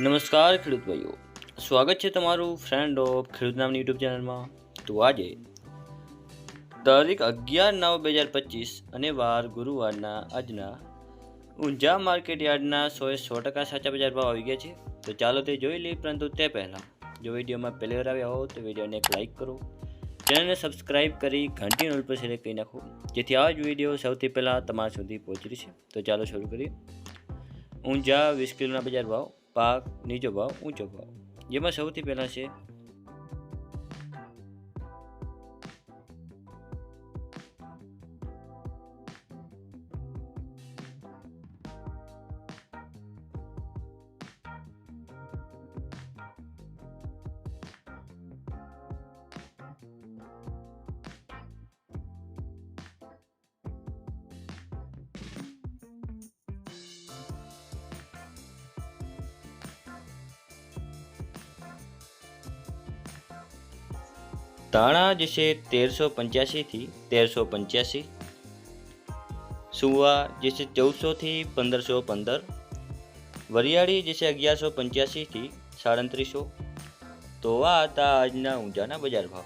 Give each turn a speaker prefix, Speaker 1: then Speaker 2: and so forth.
Speaker 1: નમસ્કાર ખેડૂત ભાઈઓ. સ્વાગત છે તમારું ફ્રેન્ડ ઓફ ખેડૂત નામની યુટ્યુબ ચેનલમાં. તો આજે તારીખ અગિયાર નવ બે હજાર પચીસ અને વાર ગુરુવારના આજના ઊંઝા માર્કેટ યાર્ડના સોએ સો ટકા સાચા બજાર ભાવ આવી ગયા છે. તો ચાલો તે જોઈ લઈએ, પરંતુ તે પહેલાં જો વિડીયોમાં પહેલી વાર આવ્યા હો તો વિડીયોને એક લાઇક કરો. ચેનલને સબસ્ક્રાઇબ કરી ઘંટી નોલ પર સિલેક્ટ કરી નાખો, જેથી આ જ વીડિયો સૌથી પહેલાં તમારા સુધી પહોંચી છે. તો ચાલો શરૂ કરીએ. ઊંઝા વીસ કિલોના બજાર ભાવ. પાક નીચો ભાવ ઊંચો ભાવ. જેમાં સૌથી પહેલાં છે ધાણા જે છે તેરસો પંચ્યાસીથી તેરસો પંચ્યાસી. સુવા જે છે ચૌદસોથી પંદરસો પંદર. વરિયાળી જે છે અગિયારસો પંચ્યાસીથી સાડત્રીસો. તો આ હતા આજના ઊંઝાના બજાર ભાવ.